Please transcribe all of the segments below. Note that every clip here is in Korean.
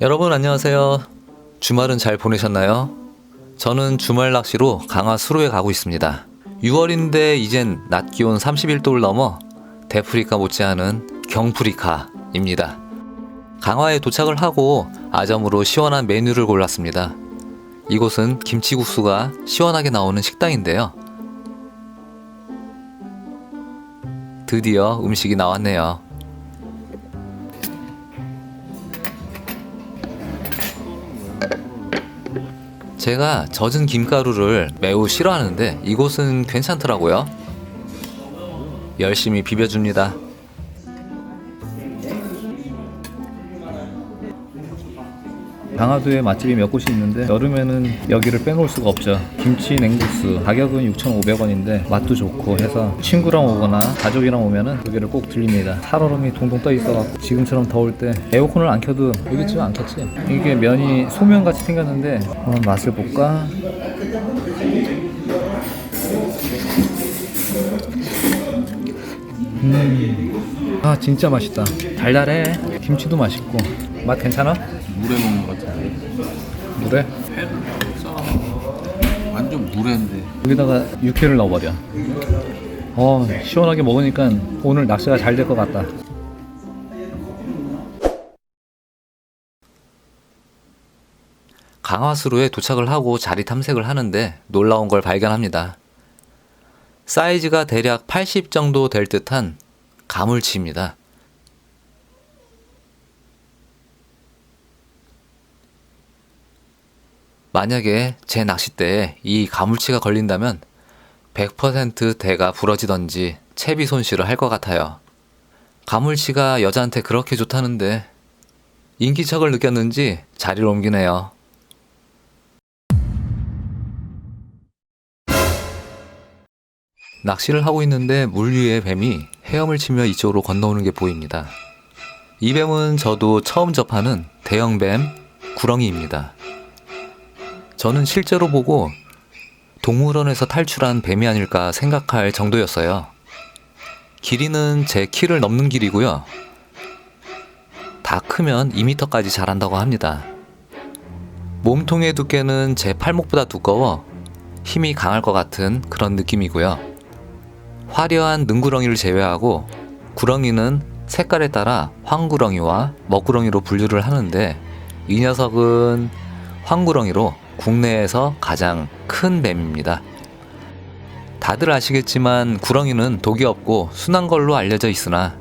여러분 안녕하세요. 주말은 잘 보내셨나요? 저는 주말 낚시로 강화 수로에 가고 있습니다. 6월인데 이젠 낮 기온 31도를 넘어 데프리카 못지않은 경프리카입니다. 강화에 도착을 하고 아점으로 시원한 메뉴를 골랐습니다. 이곳은 김치국수가 시원하게 나오는 식당인데요. 드디어 음식이 나왔네요. 제가 젖은 김가루를 매우 싫어하는데 이곳은 괜찮더라고요. 열심히 비벼줍니다. 강화도에 맛집이 몇 곳이 있는데 여름에는 여기를 빼놓을 수가 없죠. 김치 냉국수 가격은 6,500원인데 맛도 좋고 해서 친구랑 오거나 가족이랑 오면은 여기를 꼭 들립니다. 살얼음이 동동 떠 있어갖고 지금처럼 더울 때 에어컨을 안 켜도 여기쯤 안 켰지. 이게 면이 소면 같이 생겼는데 한번 맛을 볼까? 음, 아 진짜 맛있다. 달달해. 김치도 맛있고 맛 괜찮아? 물에 먹는 것 같은데 물에? 완전 물회인데 여기다가 육회를 넣어버려. 어, 시원하게 먹으니까 오늘 낚시가 잘 될 것 같다. 강화수로에 도착을 하고 자리 탐색을 하는데 놀라운 걸 발견합니다. 사이즈가 대략 80 정도 될 듯한 가물치입니다. 만약에 제 낚싯대에 이 가물치가 걸린다면 100% 대가 부러지던지 채비 손실을 할 것 같아요. 가물치가 여자한테 그렇게 좋다는데 인기척을 느꼈는지 자리를 옮기네요. 낚시를 하고 있는데 물 위에 뱀이 헤엄을 치며 이쪽으로 건너오는 게 보입니다. 이 뱀은 저도 처음 접하는 대형 뱀 구렁이입니다. 저는 실제로 보고 동물원에서 탈출한 뱀이 아닐까 생각할 정도였어요. 길이는 제 키를 넘는 길이고요. 다 크면 2m까지 자란다고 합니다. 몸통의 두께는 제 팔목보다 두꺼워 힘이 강할 것 같은 그런 느낌이고요. 화려한 능구렁이를 제외하고 구렁이는 색깔에 따라 황구렁이와 먹구렁이로 분류를 하는데 이 녀석은 황구렁이로 국내에서 가장 큰 뱀입니다. 다들 아시겠지만 구렁이는 독이 없고 순한 걸로 알려져 있으나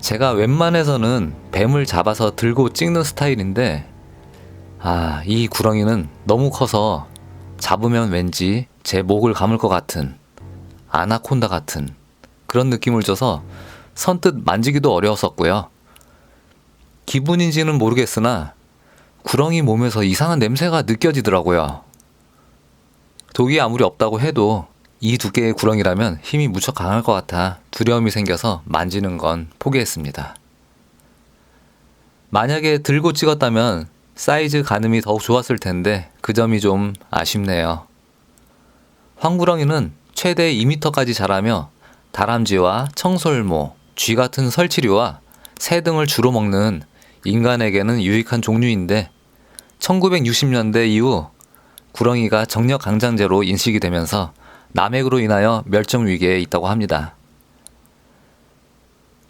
제가 웬만해서는 뱀을 잡아서 들고 찍는 스타일인데 아, 이 구렁이는 너무 커서 잡으면 왠지 제 목을 감을 것 같은 아나콘다 같은 그런 느낌을 줘서 선뜻 만지기도 어려웠었고요. 기분인지는 모르겠으나 구렁이 몸에서 이상한 냄새가 느껴지더라고요. 독이 아무리 없다고 해도 이 두께의 구렁이라면 힘이 무척 강할 것 같아 두려움이 생겨서 만지는 건 포기했습니다. 만약에 들고 찍었다면 사이즈 가늠이 더욱 좋았을 텐데 그 점이 좀 아쉽네요. 황구렁이는 최대 2m까지 자라며 다람쥐와 청설모, 쥐 같은 설치류와 새 등을 주로 먹는 인간에게는 유익한 종류인데 1960년대 이후 구렁이가 정력 강장제로 인식이 되면서 남획으로 인하여 멸종 위기에 있다고 합니다.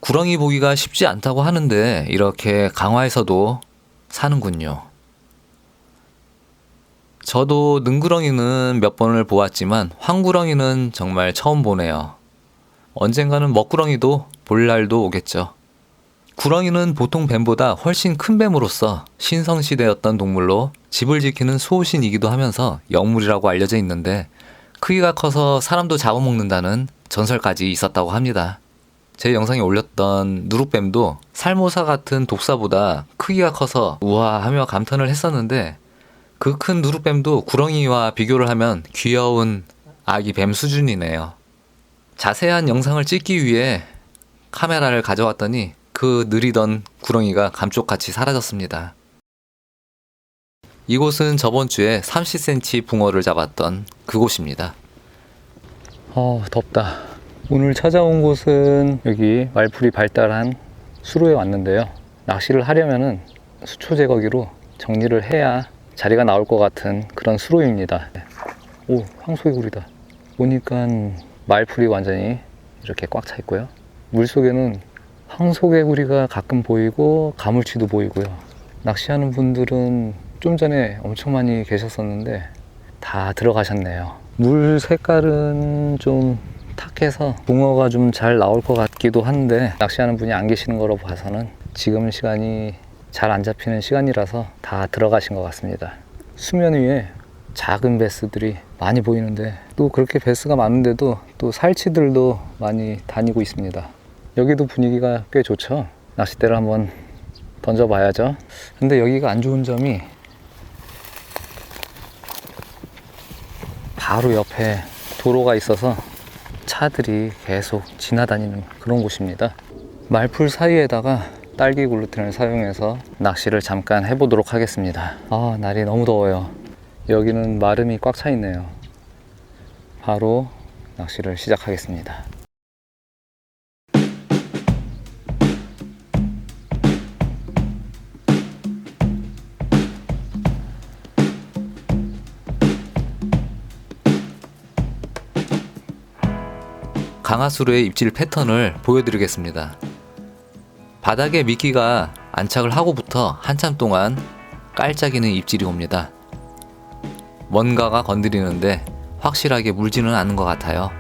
구렁이 보기가 쉽지 않다고 하는데 이렇게 강화에서도 사는군요. 저도 능구렁이는 몇 번을 보았지만 황구렁이는 정말 처음 보네요. 언젠가는 먹구렁이도 볼 날도 오겠죠. 구렁이는 보통 뱀보다 훨씬 큰 뱀으로서 신성시대였던 동물로 집을 지키는 수호신이기도 하면서 영물이라고 알려져 있는데 크기가 커서 사람도 잡아먹는다는 전설까지 있었다고 합니다. 제 영상에 올렸던 누룩뱀도 살모사 같은 독사보다 크기가 커서 우아하며 감탄을 했었는데 그 큰 누룩뱀도 구렁이와 비교를 하면 귀여운 아기 뱀 수준이네요. 자세한 영상을 찍기 위해 카메라를 가져왔더니 그 느리던 구렁이가 감쪽같이 사라졌습니다. 이곳은 저번 주에 30cm 붕어를 잡았던 그곳입니다. 어, 덥다. 오늘 찾아온 곳은 여기 말풀이 발달한 수로에 왔는데요. 낚시를 하려면은 수초 제거기로 정리를 해야 자리가 나올 것 같은 그런 수로입니다. 오, 황소개구리다. 보니까 말풀이 완전히 이렇게 꽉 차 있고요. 물 속에는 황소개구리가 가끔 보이고 가물치도 보이고요. 낚시하는 분들은 좀 전에 엄청 많이 계셨었는데 다 들어가셨네요. 물 색깔은 좀 탁해서 붕어가 좀 잘 나올 것 같기도 한데 낚시하는 분이 안 계시는 거로 봐서는 지금 시간이 잘 안 잡히는 시간이라서 다 들어가신 것 같습니다. 수면 위에 작은 베스들이 많이 보이는데 또 그렇게 베스가 많은데도 또 살치들도 많이 다니고 있습니다. 여기도 분위기가 꽤 좋죠. 낚싯대를 한번 던져봐야죠. 근데 여기가 안 좋은 점이 바로 옆에 도로가 있어서 차들이 계속 지나다니는 그런 곳입니다. 말풀 사이에다가 딸기 글루텐을 사용해서 낚시를 잠깐 해보도록 하겠습니다. 아, 날이 너무 더워요. 여기는 마름이 꽉 차 있네요. 바로 낚시를 시작하겠습니다. 강하수로의 입질 패턴을 보여드리겠습니다. 바닥에 미끼가 안착을 하고부터 한참 동안 깔짝이는 입질이 옵니다. 뭔가가 건드리는데 확실하게 물지는 않는 것 같아요.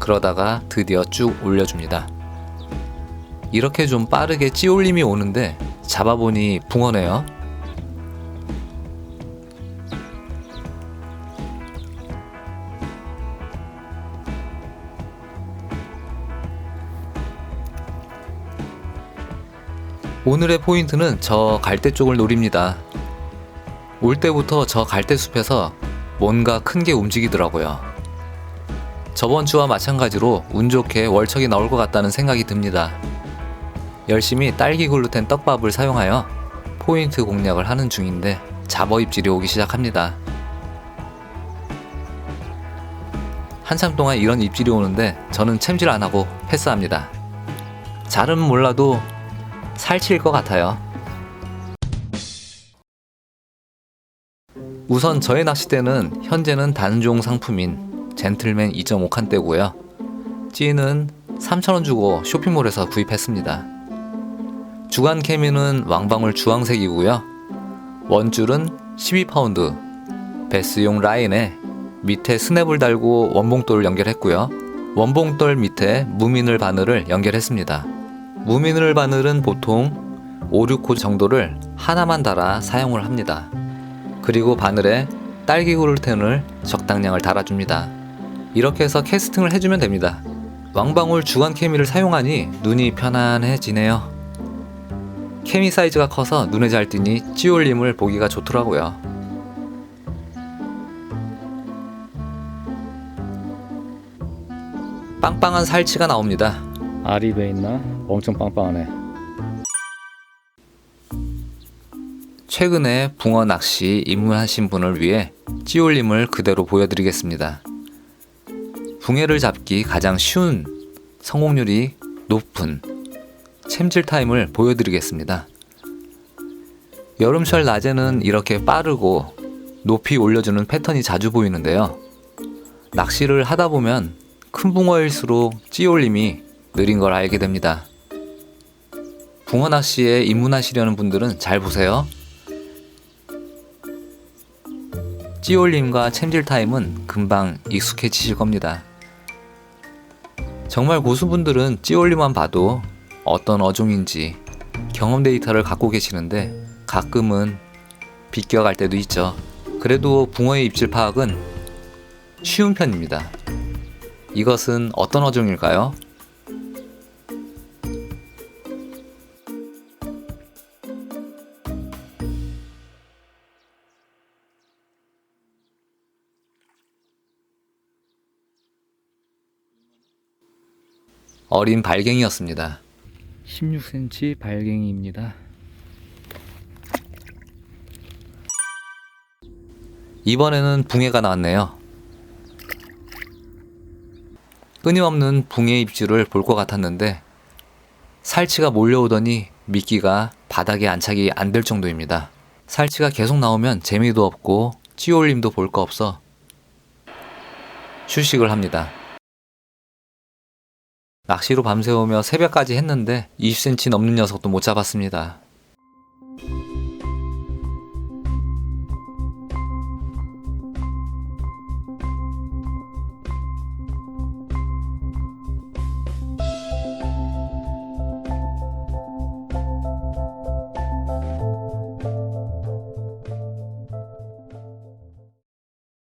그러다가 드디어 쭉 올려줍니다. 이렇게 좀 빠르게 찌올림이 오는데 잡아보니 붕어네요. 오늘의 포인트는 저 갈대 쪽을 노립니다. 올 때부터 저 갈대 숲에서 뭔가 큰 게 움직이더라고요. 저번 주와 마찬가지로 운 좋게 월척이 나올 것 같다는 생각이 듭니다. 열심히 딸기 글루텐 떡밥을 사용하여 포인트 공략을 하는 중인데 잡어 입질이 오기 시작합니다. 한참 동안 이런 입질이 오는데 저는 챔질 안 하고 패스합니다. 잘은 몰라도 살칠 것 같아요. 우선 저의 낚싯대는 현재는 단종 상품인 젠틀맨 2.5칸대고요. 찌는 3,000원 주고 쇼핑몰에서 구입했습니다. 주간 케미는 왕방울 주황색이고요. 원줄은 12파운드, 베스용 라인에 밑에 스냅을 달고 원봉돌을 연결했고요. 원봉돌 밑에 무미늘 바늘을 연결했습니다. 무미늘 바늘은 보통 5, 6호 정도를 하나만 달아 사용을 합니다. 그리고 바늘에 딸기 글루텐을 적당량을 달아줍니다. 이렇게 해서 캐스팅을 해주면 됩니다. 왕방울 주간 케미를 사용하니 눈이 편안해지네요. 케미 사이즈가 커서 눈에 잘 띄니 찌올림을 보기가 좋더라고요. 빵빵한 살치가 나옵니다. 알이 배 있나? 엄청 빵빵하네. 최근에 붕어 낚시 입문하신 분을 위해 찌올림을 그대로 보여드리겠습니다. 붕해를 잡기 가장 쉬운 성공률이 높은 챔질 타임을 보여드리겠습니다. 여름철 낮에는 이렇게 빠르고 높이 올려주는 패턴이 자주 보이는데요. 낚시를 하다 보면 큰 붕어일수록 찌올림이 느린 걸 알게 됩니다. 붕어 낚시에 입문하시려는 분들은 잘 보세요. 찌올림과 챔질 타임은 금방 익숙해지실 겁니다. 정말 고수분들은 찌올림만 봐도 어떤 어종인지 경험 데이터를 갖고 계시는데 가끔은 비껴갈 때도 있죠. 그래도 붕어의 입질 파악은 쉬운 편입니다. 이것은 어떤 어종일까요? 어린 발갱이였습니다. 16cm 발갱이입니다. 이번에는 붕해가 나왔네요. 끊임없는 붕의 입질을 볼 것 같았는데 살치가 몰려오더니 미끼가 바닥에 안착이 안 될 정도입니다. 살치가 계속 나오면 재미도 없고 찌올림도 볼 거 없어 휴식을 합니다. 낚시로 밤새우며 새벽까지 했는데 20cm 넘는 녀석도 못 잡았습니다.